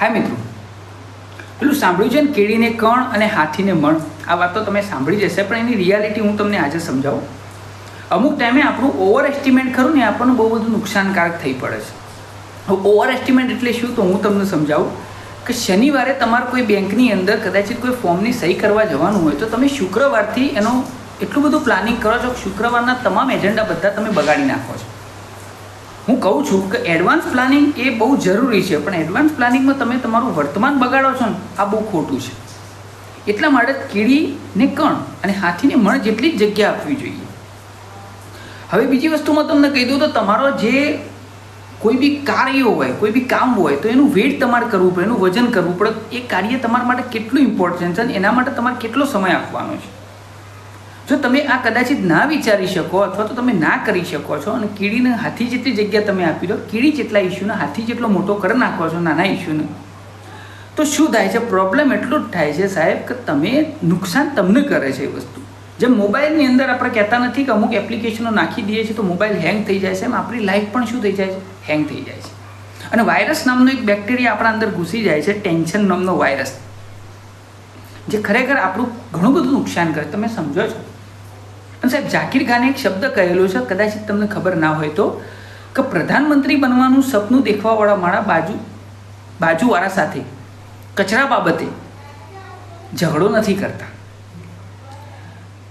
હા, મિત્રો. પેલું સાંભળ્યું છે ને, કેળીને કણ અને હાથીને મણ. આ વાત તો તમે સાંભળી જશે પણ એની રિયાલિટી હું તમને આજે સમજાવું. અમુક ટાઈમે આપણું ઓવર એસ્ટિમેટ ખરું ને આપણને બહુ બધું નુકસાનકારક થઈ પડે છે. ઓવર એસ્ટિમેટ એટલે શું? તો હું તમને સમજાવું કે શનિવારે તમારે કોઈ બેંકની અંદર કદાચિત કોઈ ફોર્મની સહી કરવા જવાનું હોય, તો તમે શુક્રવારથી એનો એટલું બધું પ્લાનિંગ કરો છો શુક્રવારના તમામ એજન્ડા બધા તમે બગાડી નાખો છો. હું કહું છું કે એડવાન્સ પ્લાનિંગ એ બહુ જરૂરી છે, પણ એડવાન્સ પ્લાનિંગમાં તમે તમારું વર્તમાન બગાડો છો ને, આ બહુ ખોટું છે. એટલા માટે કીડીને કણ અને હાથીને મણ જેટલી જ જગ્યા આપવી જોઈએ. હવે બીજી વસ્તુમાં તમને કહી દઉં તો તમારો જે કોઈ બી કાર્ય હોય, કોઈ બી કામ હોય, તો એનું વેટ તમારે કરવું પડે, એનું વજન કરવું પડે. એ કાર્ય તમારા માટે કેટલું ઇમ્પોર્ટન્ટ છે અને એના માટે તમારે કેટલો સમય આપવાનો છે. જો તમે આ કદાચિત ના વિચારી શકો અથવા તો તમે ના કરી શકો છો અને કીડીને હાથી જેટલી જગ્યા તમે આપી દો, કીડી જેટલા ઇસ્યુને હાથી જેટલો મોટો કરી નાખો છો, નાના ઇસ્યુને તો શું થાય છે? પ્રોબ્લેમ એટલું જ થાય છે સાહેબ કે તમે નુકસાન તમને કરે છે એ વસ્તુ. જેમ મોબાઈલની અંદર આપણે કહેતા નથી કે અમુક એપ્લિકેશનો નાખી દઈએ છીએ તો મોબાઈલ હેંગ થઈ જાય છે, એમ આપણી લાઈફ પણ શું થઈ જાય છે? હેંગ થઈ જાય છે. અને વાયરસ નામનો એક બેક્ટેરિયા આપણા અંદર ઘૂસી જાય છે ટેન્શન નામનો વાયરસ જે ખરેખર આપણું ઘણું બધું નુકસાન કરે તમે સમજો છો? સાહેબ, જાકીર ખાને એક શબ્દ કહેલો છે, કદાચ તમને ખબર ના હોય તો, કે પ્રધાનમંત્રી બનવાનું સપનું દેખવાવાળા મારા બાજુ, બાજુવાળા સાથે, કચરા બાબતે ઝઘડો નથી કરતા.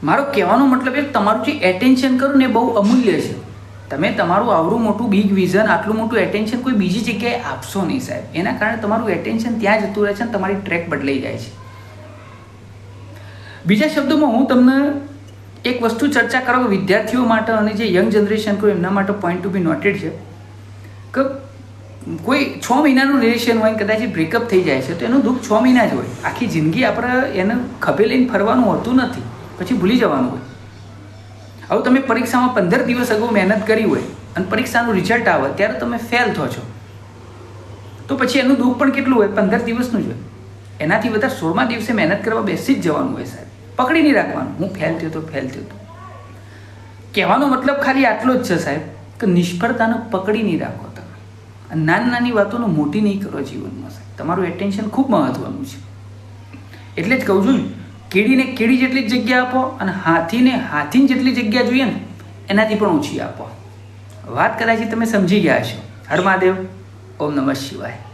મારો કહેવાનો મતલબ એ, તમારું જે એટેન્શન કરું ને બહુ અમૂલ્ય છે. તમે તમારું આવડું મોટું બિગ વિઝન આટલું મોટું એટેન્શન કોઈ બીજી જગ્યાએ આપશો નહીં સાહેબ. એના કારણે તમારું એટેન્શન ત્યાં જતું રહે છે અને તમારી ટ્રેક બદલાઈ જાય છે. બીજા શબ્દોમાં હું તમને એક વસ્તુ ચર્ચા કરો કે વિદ્યાર્થીઓ માટે અને જે યંગ જનરેશન કરો એમના માટે પોઈન્ટ ટુ બી નોટેડ છે, કે કોઈ છ મહિનાનું રિલેશન હોય કદાચ બ્રેકઅપ થઈ જાય છે, તો એનું દુઃખ છ મહિના જ હોય. આખી જિંદગી આપણે એને ખભે લઈને ફરવાનું હોતું નથી, પછી ભૂલી જવાનું હોય. હવે તમે પરીક્ષામાં પંદર દિવસ અગાઉ મહેનત કરી હોય અને પરીક્ષાનું રિઝલ્ટ આવે, ત્યારે તમે ફેલ થો છો. તો પછી એનું દુઃખ પણ કેટલું હોય? પંદર દિવસનું જ હોય. એનાથી વધારે સોળમા દિવસે મહેનત કરવા બેસી જ જવાનું હોય સાહેબ. પકડી નહીં રાખવાનું. હું ફેલ થયો તો ફેલ થયો તો કહેવાનો મતલબ ખાલી આટલો જ છે સાહેબ, કે નિષ્ફળતાને પકડી નહીં રાખો તમે. નાની નાની વાતોને મોટી નહીં કરો જીવનમાં સાહેબ. તમારું એટેન્શન ખૂબ મહત્વનું છે. એટલે જ કહું છું, કેડીને કેડી જેટલી જ જગ્યા આપો અને હાથીને હાથીની જેટલી જગ્યા જોઈએ ને, એનાથી પણ ઓછી આપો. વાત કદાચ તમે સમજી ગયા છો હર મહાદેવ. ઓમ નમઃ શિવાય.